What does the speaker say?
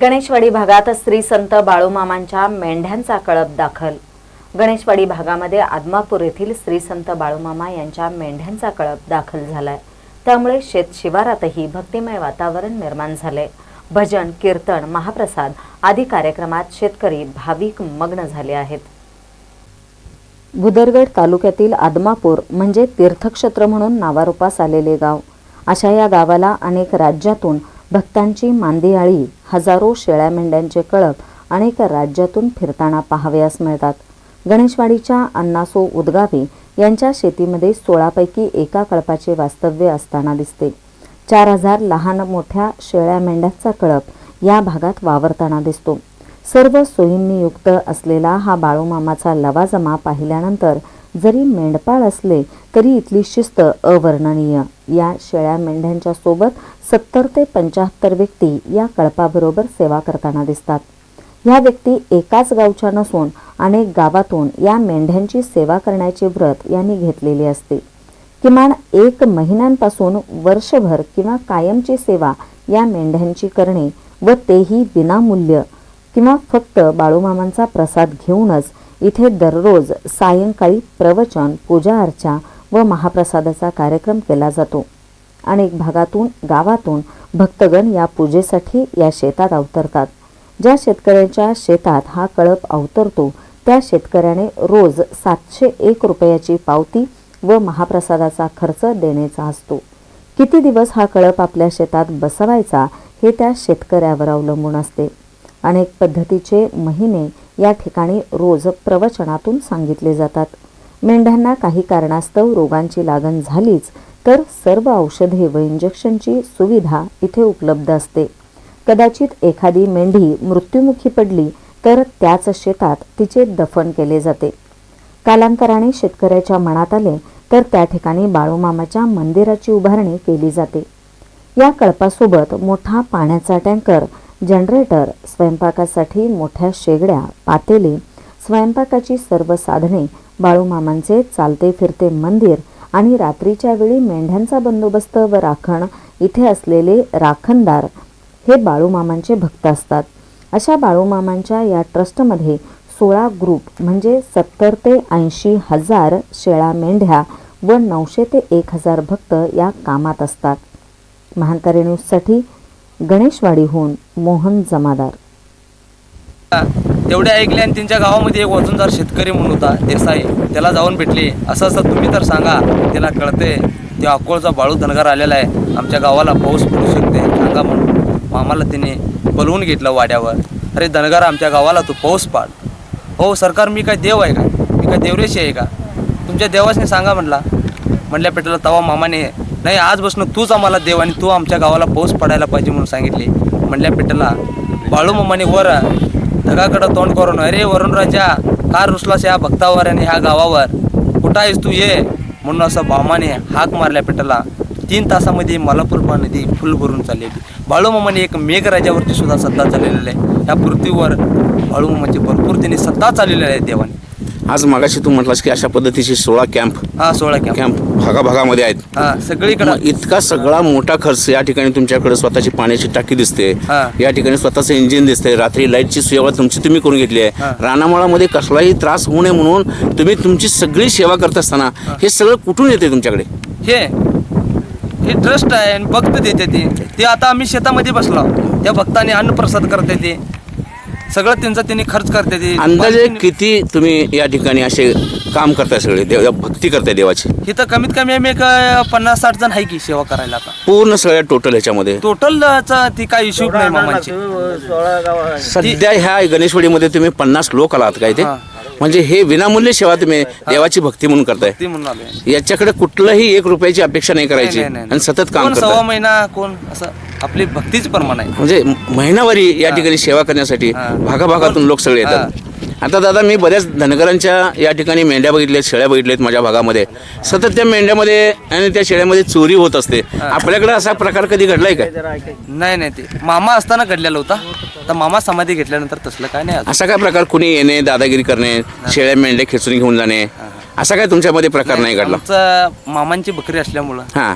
गणेशवाडी भागात श्री संत बाळूमामांच्या मेंढ्यांचा कळप दाखल. गणेशवाडी भागामध्ये आदमापूर येथील श्री संत बाळूमामा यांच्या मेंढ्यांचा कळप दाखल झालाय. त्यामुळे शेत शिवारातही भक्तिमय वातावरण निर्माण झाले भजन कीर्तन महाप्रसाद आदी कार्यक्रमात शेतकरी भाविक मग्न झाले आहेत. भुदरगड तालुक्यातील आदमापूर म्हणजे तीर्थक्षेत्र म्हणून नावारूपास आलेले गाव. अशा या गावाला अनेक राज्यातून भक्तांची मांदियाळी हजारो शेळ्या मेंढ्यांचे कळप अनेक राज्यातून फिरताना पाहावयास मिळतात. गणेशवाडीच्या अण्णासो उदगावे यांच्या शेतीमध्ये सोळापैकी एका कळपाचे वास्तव्य असताना दिसते. चार हजार लहान मोठ्या शेळ्या मेंढ्यांचा कळप या भागात वावरताना दिसतो. सर्व सोयींनी युक्त असलेला हा बाळूमामाचा लवाजमा पाहिल्यानंतर जरी मेंढपाळ असले तरी इथली शिस्त अवर्णनीय. या शेळ्या मेंढ्यांच्या सोबत सत्तर ते पंच्याहत्तर व्यक्ती या कळपाबरोबर सेवा करताना दिसतात. या व्यक्ती एकाच गावच्या नसून अनेक गावातून या मेंढ्यांची सेवा करण्याचे व्रत यांनी घेतलेले असते. किमान एक महिन्यांपासून वर्षभर किंवा कायमची सेवा या मेंढ्यांची करणे व तेही विनामूल्य किंवा फक्त बाळूमामांचा प्रसाद घेऊनच इथे दररोज सायंकाळी प्रवचन पूजा अर्चा व महाप्रसादाचा कार्यक्रम केला जातो. अनेक भागातून गावातून भक्तगण या पूजेसाठी या शेतात अवतरतात. ज्या शेतकऱ्यांच्या शेतात हा कळप अवतरतो त्या शेतकऱ्याने रोज सातशे एक रुपयाची पावती व महाप्रसादाचा खर्च देण्याचा असतो. किती दिवस हा कळप आपल्या शेतात बसवायचा हे त्या शेतकऱ्यावर अवलंबून असते. अनेक पद्धतीचे महिने या ठिकाणी रोज प्रवचनातून सांगितले जातात. मेंढ्यांना काही कारणास्तव रोगांची लागण झालीच तर सर्व औषधे व इंजेक्शनची सुविधा इथे उपलब्ध असते. कदाचित एखादी मेंढी मृत्युमुखी पडली तर त्याच शेतात तिचे दफन केले जाते. कालांतराने शेतकऱ्याच्या मनात आले तर त्या ठिकाणी बाळूमामाच्या मंदिराची उभारणी केली जाते. या कळपासोबत मोठा पाण्याचा टँकर जनरेटर स्वयंपाकासाठी मोठ्या शेगड्या पातेले स्वयंपाकाची सर्व साधने बाळूमामांचे चालते फिरते मंदिर आणि रात्रीच्या वेळी मेंढ्यांचा बंदोबस्त व राखण इथे असलेले राखणदार हे बाळूमामांचे भक्त असतात. अशा बाळूमामांच्या या ट्रस्टमध्ये सोळा ग्रुप म्हणजे सत्तर ते ऐंशी हजार शेळा मेंढ्या व नऊशे ते एक हजार भक्त या कामात असतात. महानकारी न्यूजसाठी गणेशवाडीहून मोहन जमादार. तेवढे ऐकले आणि त्यांच्या गावामध्ये एक वजनदार शेतकरी म्हणून होता देसाई. त्याला जाऊन भेटले. असं असं तुम्ही तर सांगा त्याला कळते ते अकोळचा बाळू धनगर आलेला आहे. आमच्या गावाला पाऊस पडू शकते सांगा म्हणून. मामाला तिने बोलवून घेतलं वाड्यावर. अरे धनगर आमच्या गावाला तू पाऊस पाड. हो सरकार मी काय देव आहे का? मी काय देवरेशी आहे का? तुमच्या देवासने सांगा म्हणला. म्हणल्या पेटला तवा मामाने नाही आजपासून तूच आम्हाला देव आणि तू आमच्या गावाला पाऊस पडायला पाहिजे म्हणून सांगितले. म्हणल्या पिठाला बाळू वर ढगाकडं तोंड करून अरे वरुण राजा कार रुसलास ह्या भक्तावर आणि ह्या गावावर? कुठं आहेस तू ये? म्हणून असं बामाने हाक मारल्या पिठाला. तीन तासामध्ये मलापूर नदी फुल भरून चालली होती बाळूमामाने एक मेघराजावरती सुद्धा सत्ता चाललेली आहे. या पृथ्वीवर बाळूमामाची भरपूर त्यांनी सत्ता चाललेली आहे देवाने. आज मागाशी तू म्हटलास की अशा पद्धतीचे सोळा कॅम्प हा सोळा कॅम्प. कॅम्प भागाभागामध्ये आहेत. हा सगळीकडं. मग इतका सगळा मोठा खर्च या ठिकाणी तुमच्याकडे स्वतःची पाण्याची टाकी दिसते. हा. या ठिकाणी स्वतःचं इंजिन दिसते रात्री लाईटची सेवा तुमची तुम्ही करून घेतली आहे. रानामाळामध्ये कसलाही त्रास होऊ नये म्हणून तुम्ही तुमची सगळी सेवा करत असताना हे. सगळं कुठून येते तुमच्याकडे? हे हे ट्रस्ट आहे आणि भक्त देते ते. ते आता आम्ही शेतामध्ये बसलो. त्या भक्ताने अन्नप्रसाद करते ते. सगळं त्यांचा त्यांनी खर्च करते अंदाजे किती तुम्ही या ठिकाणी असे काम करताय सगळे? देव भक्ती करताय देवाची. इथं कमीत कमी आम्ही एक पन्नास साठ जण आहे की सेवा करायला आता. पूर्ण सगळ्या टोटल ह्याच्यामध्ये टोटल ती काय इश्यू नाही मामांची. सध्या ह्या गणेशवाडीमध्ये तुम्ही पन्नास लोक आलात काय ते? हा. म्हणजे हे विनामूल्य सेवा तुम्ही देवाची भक्ती म्हणून करताय. याच्याकडे कुठलंही एक रुपयाची अपेक्षा नाही करायची आणि सतत काम सव्वा महिना कोण असं आपली भक्तीच प्रमाण आहे. म्हणजे महिनावारी या ठिकाणी सेवा करण्यासाठी. भागाभागातून लोक सगळे येतात. आता दादा मी बऱ्याच धनगरांच्या या ठिकाणी मेंढ्या बघितल्यात शेळ्या बघितल्यात माझ्या भागामध्ये. सतत त्या मेंढ्यामध्ये आणि त्या शेळ्यामध्ये चोरी होत असते. आपल्याकडे असा प्रकार कधी घडलाय का? नाही नाही ते मामा असताना घडलेला होता. तर मामा समाधी घेतल्यानंतर तसलं काय नाही असा काय प्रकार? कुणी येणे दादागिरी करणे शेळ्या मेंढ्या खेचून घेऊन जाणे? असा काय तुमच्यामध्ये प्रकार नाही घडला? मामांची बकरी असल्यामुळं. हा.